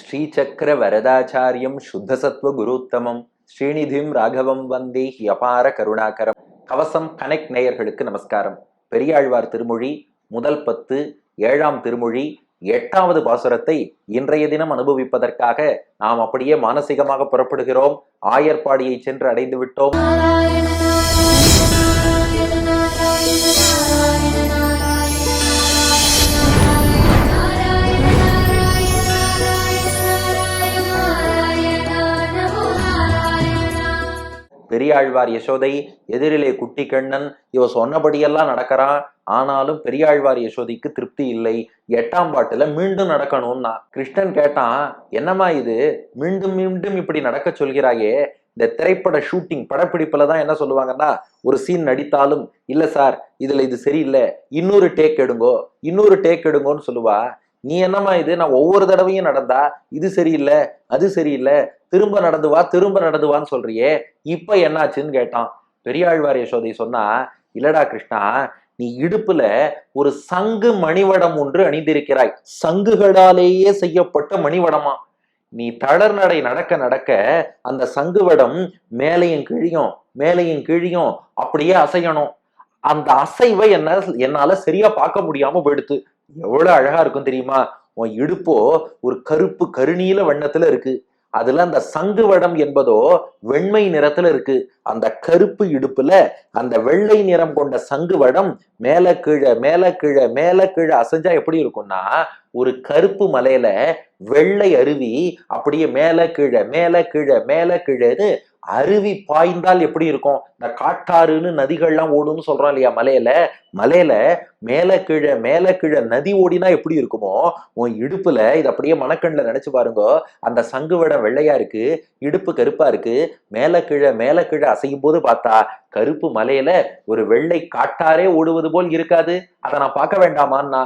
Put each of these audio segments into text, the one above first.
ஸ்ரீசக்கர வரதாச்சாரியம் சுத்தசத்வ குருத்தமம். ஸ்ரீநிதிம் ராகவம் வந்தே அபார கருணாகரம். கவசம் கனெக்ட் நேயர்களுக்கு நமஸ்காரம். பெரியாழ்வார் திருமொழி முதல் பத்து ஏழாம் திருமொழி எட்டாவது பாசுரத்தை இன்றைய தினம் அனுபவிப்பதற்காக நாம் அப்படியே மானசீகமாக புறப்படுகிறோம். ஆயர்பாடியை சென்று அடைந்து விட்டோம் பெரியாழ்வார் யசோதை எதிரிலே குட்டி கண்ணன் இவ சொன்னபடியெல்லாம் நடக்கிறான் ஆனாலும் பெரியாழ்வார் யசோதைக்கு திருப்தி இல்லை. எட்டாம் பாட்டுல மீண்டும் நடக்கணும்னா கிருஷ்ணன் கேட்டான் என்னம்மா இது? மீண்டும் மீண்டும் இப்படி நடக்க சொல்கிறாயே? இந்த திரைப்பட ஷூட்டிங் படப்பிடிப்புல தான் என்ன சொல்லுவாங்கன்னா ஒரு சீன் நடித்தாலும் இல்ல சார் இதுல இது சரியில்லை. இன்னொரு டேக் எடுங்கோ இன்னொரு டேக் எடுங்கோன்னு சொல்லுவா. நீ என்னம்மா இது? நான் ஒவ்வொரு தடவையும் நடந்தா இது சரியில்லை அது சரியில்லை திரும்ப நடந்து வா திரும்ப நடந்து வான்னு சொல்றியே. இப்ப என்னாச்சுன்னு கேட்டான். பெரியாழ்வார் யசோதை சொன்னா இல்லடா கிருஷ்ணா நீ இடுப்புல ஒரு சங்கு மணிவடம் ஒன்று அணிந்திருக்கிறாய். சங்குகளாலேயே செய்யப்பட்ட மணிவடமா. நீ தளர் நடை நடக்க நடக்க அந்த சங்குவடம் மேலையும் கிழியும் மேலையும் கிழியும் அப்படியே அசையணும். அந்த அசைவை என்ன என்னால சரியா பார்க்க முடியாம போயிடுத்து. எவ்வளவு அழகா இருக்கும் தெரியுமா? உன் இடுப்போ ஒரு கருப்பு கருநீல வண்ணத்துல இருக்கு. அதுல அந்த சங்கு வடம் என்பதோ வெண்மை நிறத்துல இருக்கு. அந்த கருப்பு இடுப்புல அந்த வெள்ளை நிறம் கொண்ட சங்கு வடம் மேல கீழே மேல கீழே மேல கீழே அசைஞ்சா எப்படி இருக்கும்னா ஒரு கருப்பு மலையில வெள்ளை அருவி அப்படியே மேல கீழே மேல கீழே மேல கீழேன்னு அருவி பாய்ந்தால் எப்படி இருக்கும்? இந்த காட்டாறுன்னு நதிகள்லாம் ஓடும்னு சொல்றோம் இல்லையா மலையில? மலையில மேல கீழே மேல கீழே நதி ஓடினா எப்படி இருக்குமோ உன் இடுப்புல இது அப்படியே மணக்கண்ணில் நினைச்சு பாருங்க அந்த சங்கு சங்குவடம் வெள்ளையா இருக்கு இடுப்பு கருப்பா இருக்கு மேல கீழே மேல கீழே அசையும் போது பார்த்தா கருப்பு மலையில ஒரு வெள்ளை காட்டாரே ஓடுவது போல் இருக்காது. அதை நான் பார்க்க வேண்டாமான்னா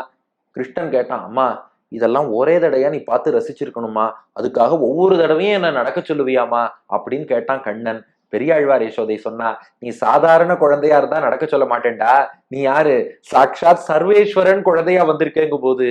கிருஷ்ணன் கேட்டான் அம்மா இதெல்லாம் ஒரே தடையா நீ பார்த்து ரசிச்சிருக்கணுமா? அதுக்காக ஒவ்வொரு தடவையும் என்ன நடக்க சொல்லுவியாமா? அப்படின்னு கேட்டான் கண்ணன். பெரியாழ்வார் யசோதை சொன்னா நீ சாதாரண குழந்தையா இருந்தா நடக்க சொல்ல மாட்டேன்டா. நீ யாரு? சாட்சாத் சர்வேஸ்வரன் குழந்தையா வந்திருக்கேங்கும் போது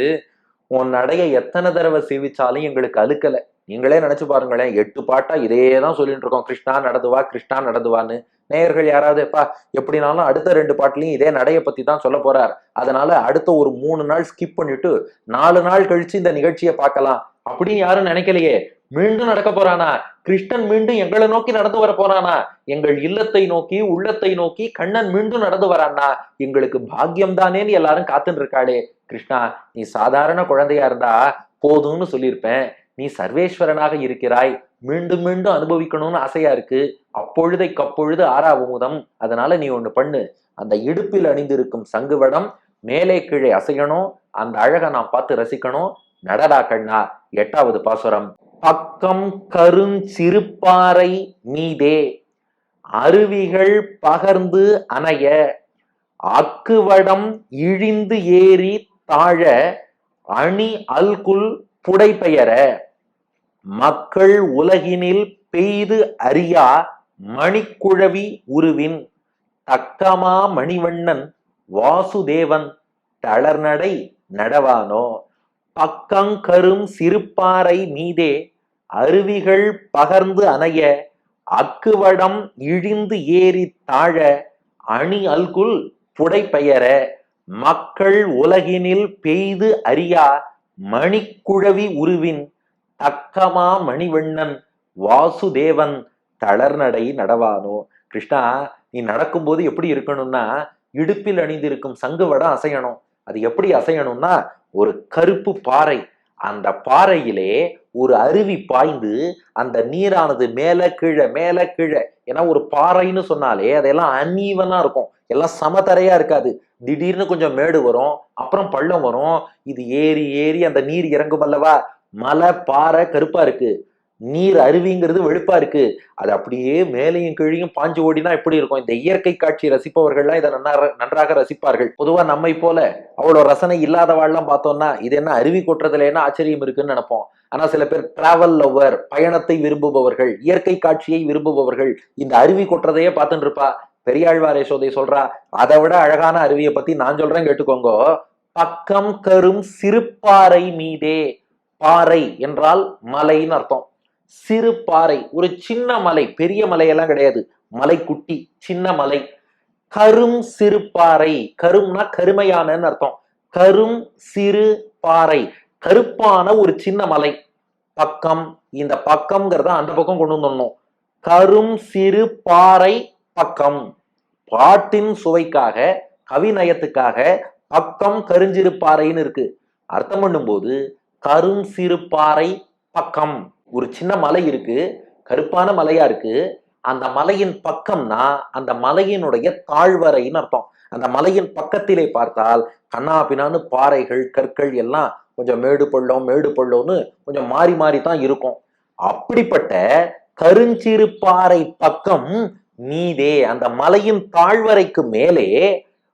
உன் நடைய எத்தனை தடவை சேவிச்சாலும் எங்களுக்கு அழுக்கல. நீங்களே நினைச்சு பாருங்களேன் எட்டு பாட்டா இதே தான் சொல்லிட்டு இருக்கோம். கிருஷ்ணா நடந்துவா கிருஷ்ணா நடந்துவான்னு. நேயர்கள் யாராவது எப்பா எப்படினாலும் அடுத்த ரெண்டு பாட்டுலையும் இதே நடைய பத்தி தான் சொல்ல போறார். அதனால அடுத்த ஒரு மூணு நாள் ஸ்கிப் பண்ணிட்டு நாலு நாள் கழிச்சு இந்த நிகழ்ச்சியை பார்க்கலாம். அப்படின்னு யாரும் நினைக்கலையே. மீண்டும் நடக்க போறானா? கிருஷ்ணன் மீண்டும் எங்களை நோக்கி நடந்து வர போறானா? எங்கள் இல்லத்தை நோக்கி உள்ளத்தை நோக்கி கண்ணன் மீண்டும் நடந்து வரானா எங்களுக்கு பாக்கியம் தானேன்னு எல்லாரும் காத்துன்னு இருக்காளே. கிருஷ்ணா நீ சாதாரண குழந்தையா இருந்தா போதும்னு சொல்லியிருப்பேன். நீ சர்வேஸ்வரனாக இருக்கிறாய். மீண்டும் மீண்டும் அனுபவிக்கணும்னு ஆசையா இருக்கு. அப்பொழுதை கப்பொழுது ஆறாவமுதம் அதனால நீ ஒண்ணு பண்ணு. அந்த இடுப்பில் அணிந்திருக்கும் சங்குவடம் மேலே கீழே அசையணும். அந்த அழகை நான் பார்த்து ரசிக்கணும். நடடா கண்ணா. எட்டாவது பாசுரம். பக்கம் கருஞ்சிறுப்பாறை மீதே. அருவிகள் பகர்ந்து அணைய. அக்குவடம் இழிந்து ஏறி தாழ. அணி அல்குல் புடைபெயர. மக்கள் உலகினில் பெய்து அறியா மணிக்குழவி உருவின் தக்கமா மணிவண்ணன் வாசுதேவன் தளர்நடை நடவானோ? பக்கங்கரும் சிறுப்பாறை மீதே அருவிகள் பகர்ந்து அணைய அக்குவடம் இழிந்து ஏறி தாழ அணி அல்குல் புடைபெயர மக்கள் உலகினில் பெய்து அறியா மணிக்குழவி உருவின் தக்கமா மணிவண்ணன் வாசுதேவன் தளர்நடை நடவானோ? கிருஷ்ணா நீ நடக்கும்போது எப்படி இருக்கணும்னா இடுப்பில் அணிந்திருக்கும் சங்குவடம் அசையணும். அது எப்படி அசையணும்னா ஒரு கருப்பு பாறை. அந்த பாறையிலே ஒரு அருவி பாய்ந்து அந்த நீரானது மேல கீழே மேல கீழே ஏன்னா ஒரு பாறைன்னு சொன்னாலே அதெல்லாம் அன்னீவனா இருக்கும். எல்லாம் சமதரையா இருக்காது. திடீர்னு கொஞ்சம் மேடு வரும் அப்புறம் பள்ளம் வரும். இது ஏறி ஏறி அந்த நீர் இறங்கும் அல்லவா? மலை பாறை கருப்பா இருக்கு. நீர் அருவிங்கிறது வெளுப்பா இருக்கு. அது அப்படியே மேலையும் கீழையும் பாஞ்சு ஓடினா எப்படி இருக்கும்? இந்த இயற்கை காட்சி ரசிப்பவர்கள்லாம் இதை நன்னா நன்றாக ரசிப்பார்கள். பொதுவா நம்மை போல அவ்வளோ ரசனை இல்லாதவாள்லாம் பார்த்தோம்னா இது என்ன அருவி கொட்டுறதுல என்ன ஆச்சரியம் இருக்குன்னு நினைப்போம். ஆனா சில பேர் டிராவல் லவர் பயணத்தை விரும்புபவர்கள் இயற்கை காட்சியை விரும்புபவர்கள் இந்த அருவி கொட்டுறதையே பார்த்துட்டு இருப்பா. பெரியாழ்வார் யசோதை சொல்றா அதை விட அழகான அருவியை பத்தி நான் சொல்றேன் கேட்டுக்கோங்க. பக்கம் கரும் சிறுப்பாறை மீதே பாறை என்றால் மலைன்னு அர்த்தம். சிறு பாறை ஒரு சின்ன மலை பெரிய மலையெல்லாம் கிடையாது. மலை குட்டி சின்ன மலை. கரும் சிறு பாறை. கரும்னா கருமையானன்னு அர்த்தம். கரும் சிறு பாறை கருப்பான ஒரு சின்ன மலை. பக்கம் இந்த பக்கம்ங்கிறத அந்த பக்கம் கொண்டு வந்துடணும். கரும் சிறு பாறை பக்கம். பாட்டின் சுவைக்காக கவிநயத்துக்காக பக்கம் கருஞ்சிறு பாறைன்னு இருக்கு. அர்த்தம் பண்ணும்போது கருஞ்சிறுபாறை பாறை பக்கம். ஒரு சின்ன மலை இருக்கு. கருப்பான மலையா இருக்கு. அந்த மலையின் பக்கம்னா அந்த மலையினுடைய தாழ்வரைன்னு அர்த்தம். அந்த மலையின் பக்கத்திலே பார்த்தால் கண்ணா பின்னான்னு பாறைகள் கற்கள் எல்லாம் கொஞ்சம் மேடு பள்ளம் மேடு பள்ளம்னு கொஞ்சம் மாறி மாறி தான் இருக்கும். அப்படிப்பட்ட கருஞ்சிறு பாறை பக்கம் நீதே அந்த மலையின் தாழ்வரைக்கு மேலே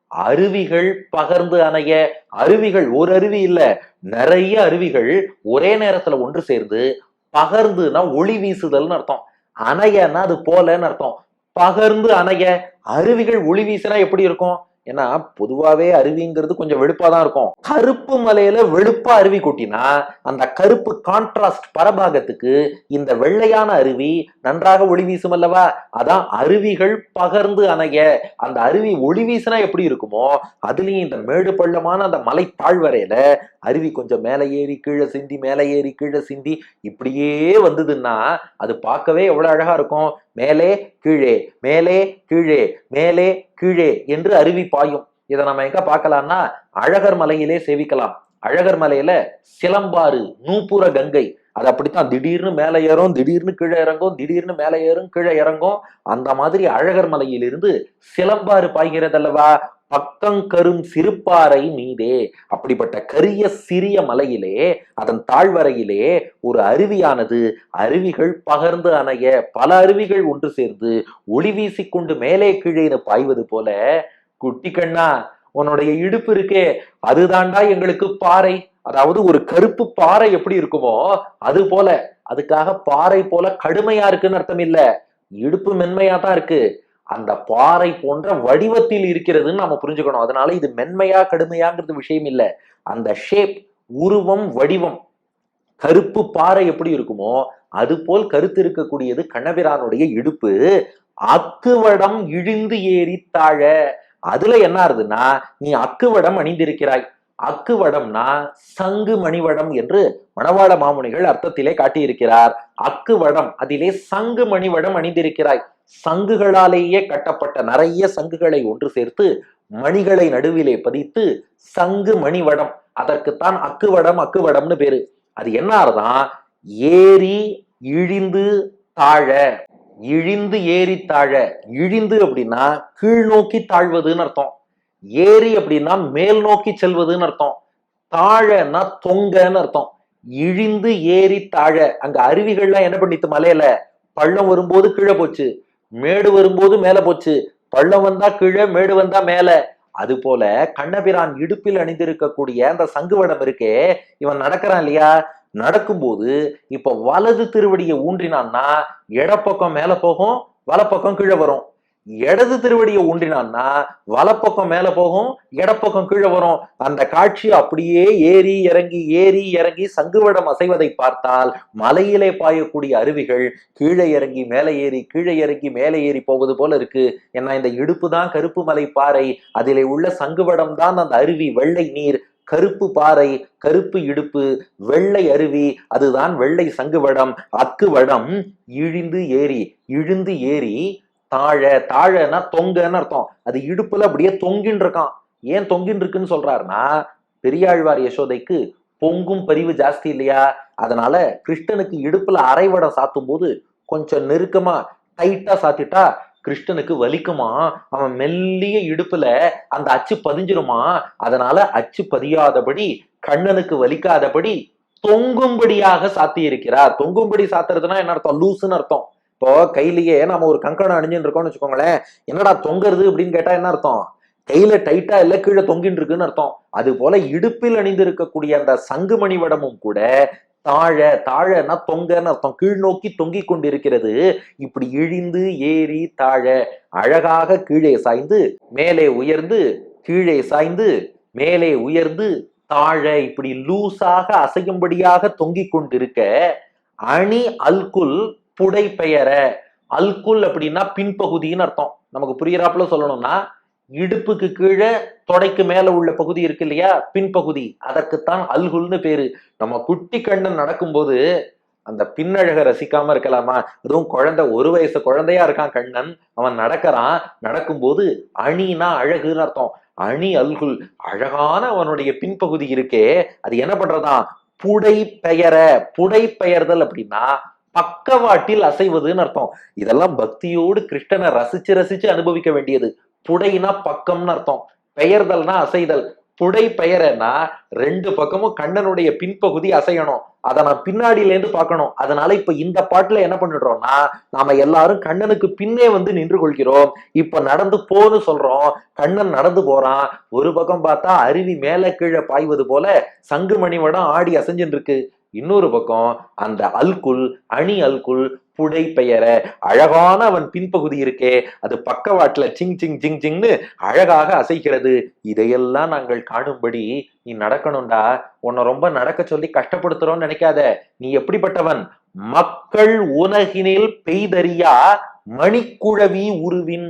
அருவிகள் பகர்ந்து அணைய அருவிகள் ஒரு அருவி இல்ல நிறைய அருவிகள் ஒரே நேரத்துல ஒன்று சேர்ந்து பகர்ந்துனா ஒளி வீசுதல்னு அர்த்தம். அணையன்னா அது போலன்னு அர்த்தம். பகர்ந்து அணைய அருவிகள் ஒளி வீசினா எப்படி இருக்கும்? ஏன்னா பொதுவாவே அருவிங்கிறது கொஞ்சம் வெளுப்பா தான் இருக்கும். கருப்பு மலையில வெளுப்பா அருவி கொட்டினா அந்த கருப்பு கான்ட்ராஸ்ட் பரபாகத்துக்கு இந்த வெள்ளையான அருவி நன்றாக ஒளி வீசும் அல்லவா? அதான் அருவிகள் பகர்ந்து அணைய அந்த அருவி ஒளி வீசினா எப்படி இருக்குமோ அதுலயும் இந்த மேடு பள்ளமான அந்த மலை தாழ்வரையில அருவி கொஞ்சம் மேலே ஏறி கீழே சிந்தி மேலே ஏறி கீழே சிந்தி இப்படியே வந்ததுன்னா அது பார்க்கவே எவ்வளவு அழகா இருக்கும். மேலே கீழே மேலே கீழே மேலே கீழே என்று அருவி பாயும். இதை நம்ம எங்க பார்க்கலாம்னா அழகர் மலையிலே சேவிக்கலாம். அழகர் மலையில சிலம்பாறு நூப்புற கங்கை. அது அப்படித்தான். திடீர்னு மேலே ஏறும் திடீர்னு கீழே இறங்கும் திடீர்னு மேலே ஏறும் கீழே இறங்கும். அந்த மாதிரி அழகர் மலையிலிருந்து சிலம்பாறு பாய்கிறதல்லவா? பக்கங்கரும் சிறுப்பாறை மீதே. அப்படிப்பட்ட கரிய சிறிய மலையிலே அதன் தாழ்வரையிலே ஒரு அருவியானது. அருவிகள் பகர்ந்து அணைய பல அருவிகள் ஒன்று சேர்ந்து ஒளி வீசிக்கொண்டு மேலே கீழே பாய்வது போல குட்டி கண்ணா உன்னுடைய இடுப்பு இருக்கே. அதுதாண்டா எங்களுக்கு பாறை. அதாவது ஒரு கருப்பு பாறை எப்படி இருக்குமோ அது போல. அதுக்காக பாறை போல கடுமையா இருக்குன்னு அர்த்தம் இல்ல. இடுப்பு மென்மையா தான் இருக்கு. அந்த பாறை போன்ற வடிவத்தில் இருக்கிறதுன்னு நம்ம புரிஞ்சுக்கணும். அதனால இது மென்மையா கடுமையாங்கிறது விஷயம் இல்லை. அந்த ஷேப் உருவம் வடிவம் கருப்பு பாறை எப்படி இருக்குமோ அது போல் கருத்து இருக்கக்கூடியது கண்ணபிரானுடைய இடுப்பு. அக்குவடம் இழிந்து ஏறி தாழ. அதுல என்ன ஆறுதுன்னா நீ அக்குவடம் அணிந்திருக்கிறாய். அக்குவடம்னா சங்கு மணிவடம் என்று மணவாள மாமுனிகள் அர்த்தத்திலே காட்டியிருக்கிறார். அக்குவடம் அதிலே சங்கு மணிவடம் அணிந்திருக்கிறாய். சங்குகளாலேயே கட்டப்பட்ட நிறைய சங்குகளை ஒன்று சேர்த்து மணிகளை நடுவிலே பதித்து சங்கு மணிவடம். அதற்குத்தான் அக்குவடம் அக்குவடம்னு பேரு. அது என்ன ஆறுதான் ஏறி இழிந்து தாழ. இழிந்து ஏறி தாழ. இழிந்து அப்படின்னா கீழ் நோக்கி தாழ்வதுன்னு அர்த்தம். ஏறி அப்படின்னா மேல் நோக்கி செல்வதுன்னு அர்த்தம். தாழன்னா தொங்கன்னு அர்த்தம். இழிந்து ஏறி தாழ. அங்க அருவிகள்லாம் என்ன பண்ணித்து மலையில? பள்ளம் வரும்போது கீழே போச்சு. மேடு வரும்போது மேல போச்சு. பள்ளம் வந்தா கீழே மேடு வந்தா மேல. அது போல கண்ணபிரான் இடுப்பில் அணிந்திருக்கக்கூடிய அந்த சங்குவடம் இருக்கே இவன் நடக்கிறான் இல்லையா? நடக்கும்போது இப்ப வலது திருவடியை ஊன்றினான்னா இடப்பக்கம் மேல போகும் வலப்பக்கம் கீழே வரும். இடது திருவடியை ஊன்றினான்னா வலப்பக்கம் மேல போகும் இடப்பக்கம் கீழே வரும். அந்த காட்சி அப்படியே ஏறி இறங்கி ஏறி இறங்கி சங்குவடம் அசைவதை பார்த்தால் மலையிலே பாயக்கூடிய அருவிகள் கீழே இறங்கி மேலே ஏறி கீழே இறங்கி மேலே ஏறி போவது போல இருக்கு. ஏன்னா இந்த இடுப்பு தான் கருப்பு மலை பாறை. அதிலே உள்ள சங்குவடம் தான் அந்த அருவி வெள்ளை நீர். கருப்பு பாறை கருப்பு இடுப்பு வெள்ளை அருவி அதுதான் வெள்ளை சங்குவடம் அக்கு வடம் இழிந்து ஏறி இழிந்து ஏறி தாழ தாழன்னா தொங்கன்னு அர்த்தம். அது இடுப்புல அப்படியே தொங்கின்னு இருக்கான் ஏன் தொங்கின்னு இருக்குன்னு சொல்றாருன்னா பெரியாழ்வார் யசோதைக்கு பொங்கும் பரிவு ஜாஸ்தி இல்லையா? அதனால கிருஷ்ணனுக்கு இடுப்புல அரைவடம் சாத்தும் போது கொஞ்சம் நெருக்கமா டைட்டா சாத்திட்டா கிருஷ்ணனுக்கு வலிக்குமா? அவன் மெல்லிய இடுப்புல அந்த அச்சு பதிஞ்சிருமா? அதனால அச்சு பதியாதபடி கண்ணனுக்கு வலிக்காதபடி தொங்கும்படியாக சாத்தி இருக்கிறார் தொங்கும்படி சாத்துறதுன்னா என்ன அர்த்தம்? லூசுன்னு அர்த்தம். இப்போ கையிலேயே நம்ம ஒரு கங்கணம் அணிஞ்சுட்டு இருக்கோம்னு வச்சுக்கோங்களேன். என்னடா தொங்குறது அப்படின்னு கேட்டா என்ன அர்த்தம்? கையில டைட்டா இல்ல கீழே தொங்கின்னு இருக்குன்னு அர்த்தம். அது போல இடுப்பில் அணிந்திருக்கக்கூடிய அந்த சங்குமணி வடமும் கூட தாழ தாழனா தொங்கன்னு அர்த்தம். கீழ் நோக்கி தொங்கிக் கொண்டிருக்கிறது. இப்படி இழிந்து ஏறி தாழ அழகாக கீழே சாய்ந்து மேலே உயர்ந்து கீழே சாய்ந்து மேலே உயர்ந்து தாழ இப்படி லூசாக அசையும்படியாக தொங்கிக் கொண்டிருக்க அணி அல்குல் புடை பெயர அல்குல் அப்படின்னா பின்பகுதின்னு அர்த்தம். நமக்கு புரியறாப்புல சொல்லணும்னா இடுப்புக்கு கீழே தொடைக்கு மேல உள்ள பகுதி இருக்கு இல்லையா? பின்பகுதி. அதற்குத்தான் அல்குல்னு பேரு. நம்ம குட்டி கண்ணன் நடக்கும்போது அந்த பின்னழக ரசிக்காம இருக்கலாமா? அதுவும் குழந்தை ஒரு வயசு குழந்தையா இருக்கான் கண்ணன். அவன் நடக்கிறான். நடக்கும்போது அணினா அழகுன்னு அர்த்தம். அணி அல்குல். அழகான அவனுடைய பின்பகுதி இருக்கே. அது என்ன பண்றதா? புடை பெயர புடை பெயர்தல் அப்படின்னா பக்கவாட்டில் அசைவதுன்னு அர்த்தம். இதெல்லாம் பக்தியோடு கிருஷ்ணனை ரசிச்சு ரசிச்சு அனுபவிக்க வேண்டியது. புடைனா பக்கம்னு அர்த்தம். பெயர்தல்னா அசைதல். புடை பெயரன்னா ரெண்டு பக்கமும் கண்ணனுடைய பின்பகுதி அசையணும். அதை நான் பின்னாடியில இருந்து பார்க்கணும். அதனால இப்ப இந்த பாட்டுல என்ன பண்ணிடுறோம்னா நாம எல்லாரும் கண்ணனுக்கு பின்னே வந்து நின்று கொள்கிறோம். இப்ப நடந்து போன்னு சொல்றோம். கண்ணன் நடந்து போறான். ஒரு பக்கம் பார்த்தா அருவி மேல கீழே பாய்வது போல சங்கு மணிவடம் ஆடி அசைஞ்சுட்டு இருக்கு. இன்னொரு பக்கம் அந்த அல்குல் அணி அல்குல் புடை பெயர அழகான அவன் பின்பகுதி இருக்கே அது பக்கவாட்டுல சிங் சிங் சிங் சிங்னு அழகாக அசைக்கிறது இதையெல்லாம் நாங்கள் காணும்படி நீ நடக்கணும்டா. உன்னை ரொம்ப நடக்க சொல்லி கஷ்டப்படுத்துறோம்னு நினைக்காத. நீ எப்படிப்பட்டவன்? மக்கள் உனகினில் பெய்தறியா மணிக்குழவி உருவின்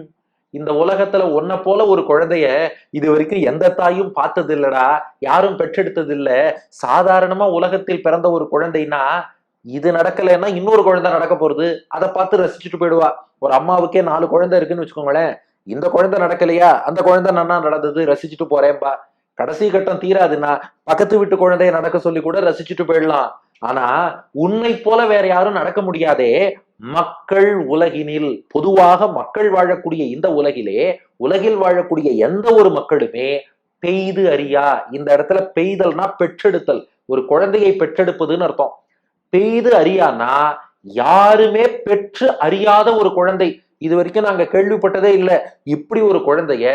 இந்த உலகத்துல உன்னை போல ஒரு குழந்தைய இது வரைக்கும் எந்த தாயும் பார்த்தது இல்லடா யாரும் பெற்றெடுத்தது இல்ல சாதாரணமா உலகத்தில் பிறந்த ஒரு குழந்தைனா இது நடக்கலைன்னா இன்னொரு குழந்தை நடக்க போறது. அதை பார்த்து ரசிச்சுட்டு போயிடுவா. ஒரு அம்மாவுக்கே நாலு குழந்தை இருக்குன்னு வச்சுக்கோங்களேன். இந்த குழந்தை நடக்கலையா? அந்த குழந்தை நன்னா நடந்தது? ரசிச்சுட்டு போறேன்பா. கடைசி கட்டம் தீராதுன்னா பக்கத்து வீட்டு குழந்தைய நடக்க சொல்லி கூட ரசிச்சுட்டு போயிடலாம். ஆனா உன்னை போல வேற யாரும் நடக்க முடியாதே. மக்கள் உலகினில் பொதுவாக மக்கள் வாழக்கூடிய இந்த உலகிலே உலகில் வாழக்கூடிய எந்த ஒரு மக்களுமே பெய்து அறியா இந்த இடத்துல பெய்தல்னா பெற்றெடுத்தல் ஒரு குழந்தையை பெற்றெடுப்பதுன்னு அர்த்தம். பெய்து அறியானா யாருமே பெற்று அறியாத ஒரு குழந்தை இது வரைக்கும் நாங்க கேள்விப்பட்டதே இல்ல. இப்படி ஒரு குழந்தைய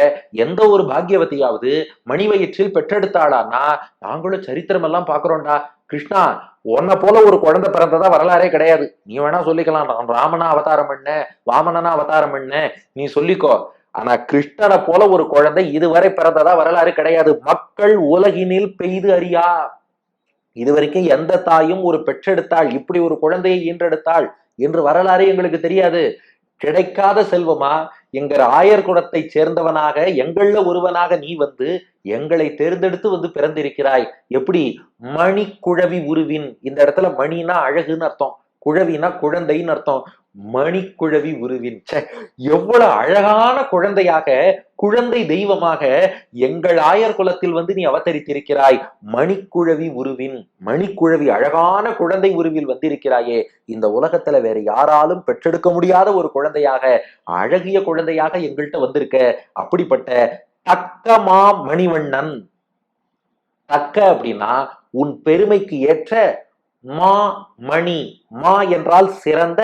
எந்த ஒரு பாக்கியவதியாவது மணி வயிற்றில் பெற்றெடுத்தாளானா நாங்களும் சரித்திரம் எல்லாம் பாக்குறோம்டா கிருஷ்ணா உன்னை போல ஒரு குழந்தை பிறந்ததா வரலாறே கிடையாது. நீ வேணா சொல்லிக்கலாம். ராமனா அவதாரம் பண்ண வாமனனா அவதாரம் பண்ண நீ சொல்லிக்கோ. ஆனா கிருஷ்ணனை போல ஒரு குழந்தை இதுவரை பிறந்ததா வரலாறு கிடையாது. மக்கள் உலகினில் பெய்து அறியா. இதுவரைக்கும் எந்த தாயும் ஒரு பெற்றெடுத்தாள் இப்படி ஒரு குழந்தையை ஈன்றெடுத்தாள் என்று வரலாறு எங்களுக்கு தெரியாது. கிடைக்காத செல்வமா? எங்கள் ஆயர் குலத்தை சேர்ந்தவனாக எங்கள்ல ஒருவனாக நீ வந்து எங்களை தேர்ந்தெடுத்து வந்து பிறந்திருக்கிறாய். எப்படி? மணி குழவி உருவின். இந்த இடத்துல மணினா அழகுன்னு அர்த்தம். குழவினா குழந்தைன்னு அர்த்தம். மணிக்குழவி உருவின். எவ்வளவு அழகான குழந்தையாக குழந்தை தெய்வமாக எங்கள் ஆயர் குலத்தில் வந்து நீ அவதரித்திருக்கிறாய். மணிக்குழவி உருவின். மணிக்குழவி அழகான குழந்தை உருவில் வந்திருக்கிறாயே. இந்த உலகத்துல வேற யாராலும் பெற்றெடுக்க முடியாத ஒரு குழந்தையாக அழகிய குழந்தையாக எங்கள்கிட்ட வந்திருக்க. அப்படிப்பட்ட தக்கமா மணிவண்ணன். தக்க அப்படின்னா உன் பெருமைக்கு ஏற்ற மா மணி. மா என்றால் சிறந்த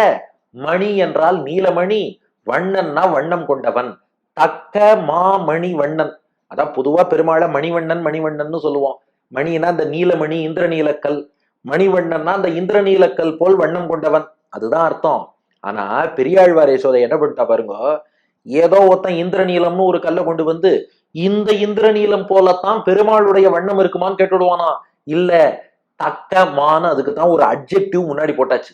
மணி என்றால் நீலமணி வண்ணன்னா வண்ணம் கொண்டவன். தக்க மா மணி வண்ணன். அதான் பொதுவா பெருமாளை மணிவண்ணன் மணிவண்ணன் சொல்லுவோம். மணினா இந்த நீலமணி இந்திரநீலக்கல். மணிவண்ணன்னா அந்த இந்திரநீலக்கல் போல் வண்ணம் கொண்டவன். அதுதான் அர்த்தம். ஆனா பெரியாழ்வார் யசோதை என்ன பண்ணிட்டா பாருங்க ஏதோ ஒருத்தன் இந்திரநீலம்னு ஒரு கல்லை கொண்டு வந்து இந்த இந்திரநீலம் போலத்தான் பெருமாளுடைய வண்ணம் இருக்குமான்னு கேட்டுடுவானா இல்ல தக்க மான அதுக்கு தான் ஒரு அட்ஜெக்டிவ் முன்னாடி போட்டாச்சு.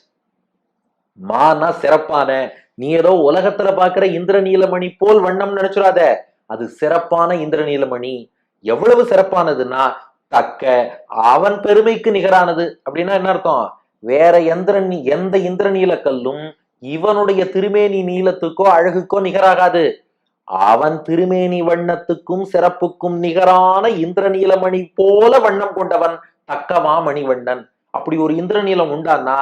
மானா சிறப்பான நீ ஏதோ உலகத்துல பாக்குற இந்திர நீலமணி போல் வண்ணம் நினைச்சிடாத. அது சிறப்பான இந்திர நீலமணி எவ்வளவு சிறப்பானதுன்னா தக்க அவன் பெருமைக்கு நிகரானது. அப்படின்னா என்ன அர்த்தம்? வேற எந்த எந்த இந்திர கல்லும் இவனுடைய திருமேனி நீளத்துக்கோ அழகுக்கோ நிகராகாது. அவன் திருமேனி வண்ணத்துக்கும் சிறப்புக்கும் நிகரான இந்திரநீலமணி போல வண்ணம் கொண்டவன் தக்கமா மணிவண்ணன் அப்படி ஒரு இந்திரநீலம் உண்டான்னா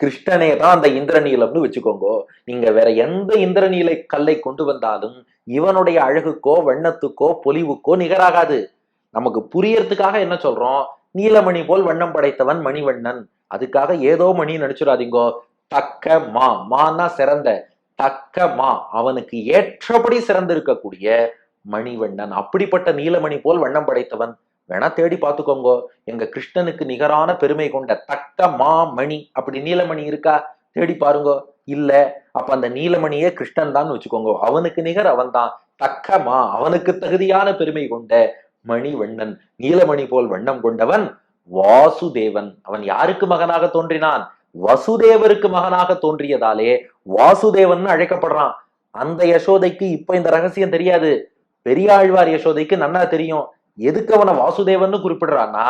கிருஷ்ணனே தான் அந்த இந்திரநீலம்னு வச்சுக்கோங்க. நீங்க வேற எந்த இந்திரநீலை கல்லை கொண்டு வந்தாலும் இவனுடைய அழகுக்கோ வண்ணத்துக்கோ பொலிவுக்கோ நிகராகாது. நமக்கு புரியறதுக்காக என்ன சொல்றோம்? நீலமணி போல் வண்ணம் படைத்தவன் மணிவண்ணன். அதுக்காக ஏதோ மணி நடிச்சிடாதீங்கோ. தக்க மா. மானா சிறந்த. தக்க மா. அவனுக்கு ஏற்றபடி சிறந்திருக்கக்கூடிய மணிவண்ணன். அப்படிப்பட்ட நீலமணி போல் வண்ணம் படைத்தவன் வேணா தேடி பார்த்துக்கோங்க. எங்க கிருஷ்ணனுக்கு நிகரான பெருமை கொண்ட தக்க மா மணி அப்படி நீலமணி இருக்கா? தேடி பாருங்க. இல்ல அப்ப அந்த நீலமணியே கிருஷ்ணன் தான் வச்சுக்கோங்க. அவனுக்கு நிகர் அவன் தான் தக்கமா அவனுக்கு தகுதியான பெருமை கொண்ட மணிவண்ணன். நீலமணி போல் வண்ணம் கொண்டவன் வாசுதேவன். அவன் யாருக்கு மகனாக தோன்றினான்? வசுதேவருக்கு மகனாக தோன்றியதாலே வாசுதேவன் அழைக்கப்படுறான். அந்த யசோதைக்கு இப்ப இந்த ரகசியம் தெரியாது. பெரியாழ்வார் யசோதைக்கு நன்னா தெரியும். எதுக்கு அவனை வாசுதேவன் குறிப்பிடுறான்னா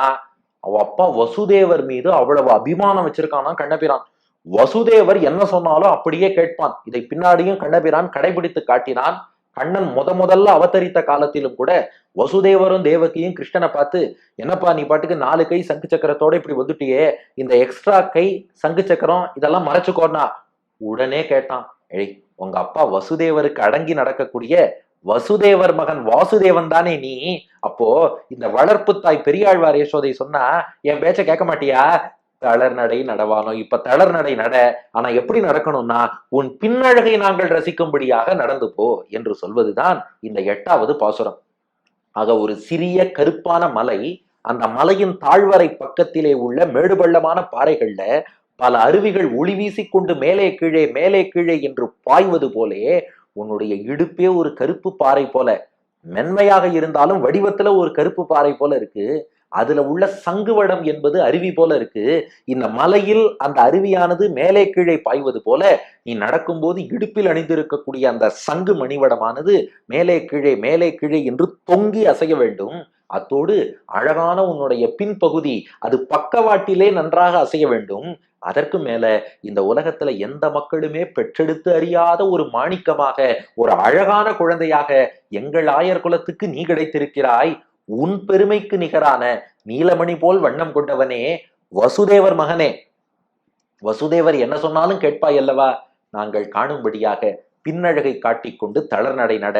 அவ அப்பா வசுதேவர் மீது அவ்வளவு அபிமானம் வச்சிருக்கானா கண்ணபிரான். வசுதேவர் என்ன சொன்னாலும் அப்படியே கேட்பான். இதை பின்னாடியும் கண்ணபிரான் கடைபிடித்து காட்டினான். கண்ணன் முத முதல்ல அவதரித்த காலத்திலும் கூட வசுதேவரும் தேவகியும் கிருஷ்ணனை பார்த்து என்னப்பா நீ பாட்டுக்கு நாலு கை சங்கு சக்கரத்தோட இப்படி வந்துட்டியே. இந்த எக்ஸ்ட்ரா கை சங்கு சக்கரம் இதெல்லாம் மறைச்சுக்கோனா உடனே கேட்டான் ஏய் உங்க அப்பா வசுதேவருக்கு அடங்கி நடக்கக்கூடிய வசுதேவர் மகன் வாசுதேவன் தானே நீ? அப்போ இந்த வளர்ப்பு தாய் பெரியாழ்வார் யசோதை சொன்னா என் பேச்ச கேட்க மாட்டியா? தளர்நடை நடவானோ? இப்ப தளர்நடை நட ஆனா எப்படி நடக்கணும்னா உன் பின்னழகை நாங்கள் ரசிக்கும்படியாக நடந்து போ என்று சொல்வதுதான் இந்த எட்டாவது பாசுரம். ஆக ஒரு சிறிய கருப்பான மலை அந்த மலையின் தாழ்வரை பக்கத்திலே உள்ள மேடுபள்ளமான பாறைகள்ல பல அருவிகள் ஒளி வீசிக்கொண்டு மேலே கீழே மேலே கீழே என்று பாய்வது போலே உன்னுடைய இடுப்பே ஒரு கருப்பு பாறை போல மென்மையாக இருந்தாலும் வடிவத்துல ஒரு கருப்பு பாறை போல இருக்கு. அதுல உள்ள சங்குவடம் என்பது அருவி போல இருக்கு. இந்த மலையில் அந்த அருவியானது மேலே கீழே பாய்வது போல நீ நடக்கும்போது இடுப்பில் அணிந்திருக்கக்கூடிய அந்த சங்கு மணிவடமானது மேலே கீழே மேலே கீழே என்று தொங்கி அசைய வேண்டும். அத்தோடு அழகான உன்னுடைய பின்பகுதி அது பக்கவாட்டிலே நன்றாக அசைய வேண்டும். அதற்கு மேல இந்த உலகத்துல எந்த மக்களுமே பெற்றெடுத்து அறியாத ஒரு மாணிக்கமாக ஒரு அழகான குழந்தையாக எங்கள் ஆயர் குலத்துக்கு நீ கிடைத்திருக்கிறாய். உன் பெருமைக்கு நிகரான நீலமணி போல் வண்ணம் கொண்டவனே வசுதேவர் மகனே. வசுதேவர் என்ன சொன்னாலும் கேட்பாய் அல்லவா? நாங்கள் காணும்படியாக பின்னழகை காட்டிக்கொண்டு தளர்நடை நட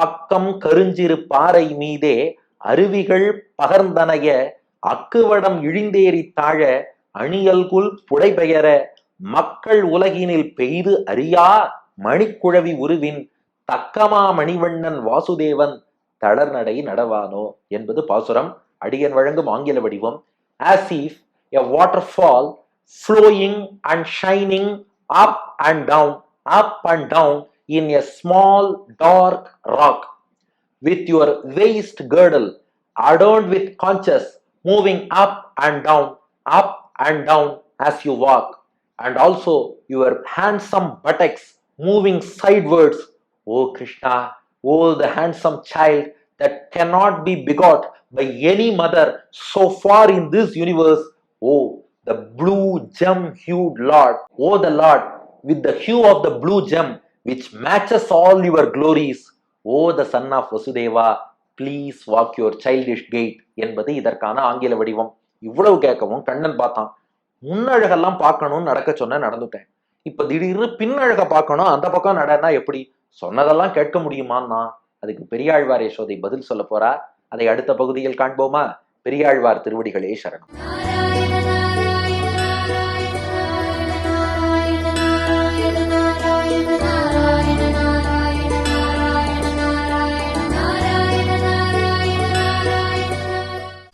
பக்கம் கருஞ்சிறு பாறை மீதே அருவிகள் பகர்ந்தனைய அக்குவடம் இழிந்தேறி தாழ அணியல்குல் புடைபெயர மக்கள் உலகினில் பெய்து அறியா மணிக்குழவி உருவின் தக்கமா மணிவண்ணன் வாசுதேவன் தளர்நடை நடவானோ? என்பது பாசுரம் அடியன் வழங்கும் ஆங்கில வடிவம். As if a waterfall flowing and shining up and down up and down in a small dark rock. With your waist girdle adorned with conches moving up and down up and down as you walk. And also your handsome buttocks moving sidewards. O krishna o the handsome child that cannot be begot by any mother so far in this universe. Oh the blue gem hued lord. Oh the lord with the hue of the blue gem which matches all your glories O the son of Vasudeva please walk your childish guide என்பது இதற்கான ஆங்கில வடிவம். இவ்வளவு கேட்கவும் கண்ணன் பார்த்தான். முன்னழகெல்லாம் பார்க்கணும்னு நடக்க சொன்ன நடந்துட்டேன். இப்ப திடீர்னு பின்னழக பார்க்கணும் அந்த பக்கம் நடனா எப்படி? சொன்னதெல்லாம் கேட்க முடியுமான்னா அதுக்கு பெரியாழ்வார் யசோதை பதில் சொல்ல போறா அதை அடுத்த பகுதியில் காண்போமா? பெரியாழ்வார் திருவடிகளே சரணம்.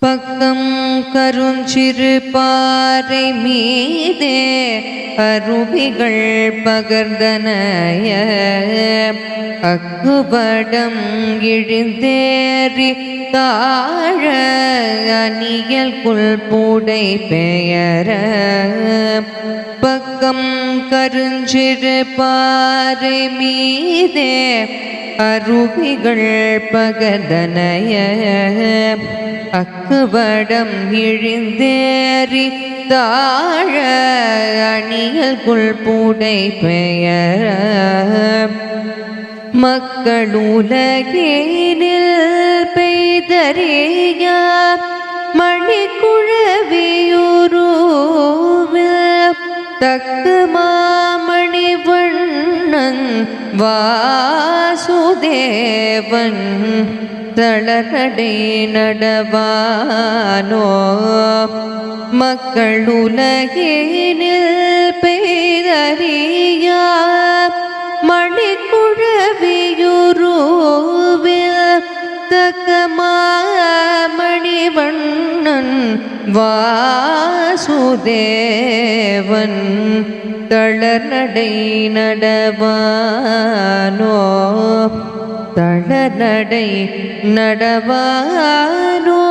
பக்கம் கருஞ்சிறு பாறை மீதே அருவிகள் பகர்ந்தனைய. அக்குபடம் இழிந்தேறி தாழ அணியல் குல் பூடை பெயர. பக்கம் கருஞ்சிறு பாறை மீதே அருவிகள் பகதனைய அக்குவடம் இழிந்தேறி தாழ அணியல் குள் பூடை பெயர மக்களுலகேனில் பெய்தறிய மணிக்குழவியுருவில் தக்கு மாமணி வாசுதேவன் தளரடை நடவானோ? மக்களுலகினில் உலகினில் மணிக்குழவியுருவில் தக்கமா மணிவண்ணன் வா வாசுதேவன் தளர் நடை நடவானோ? தளர் நடை நடவானோ?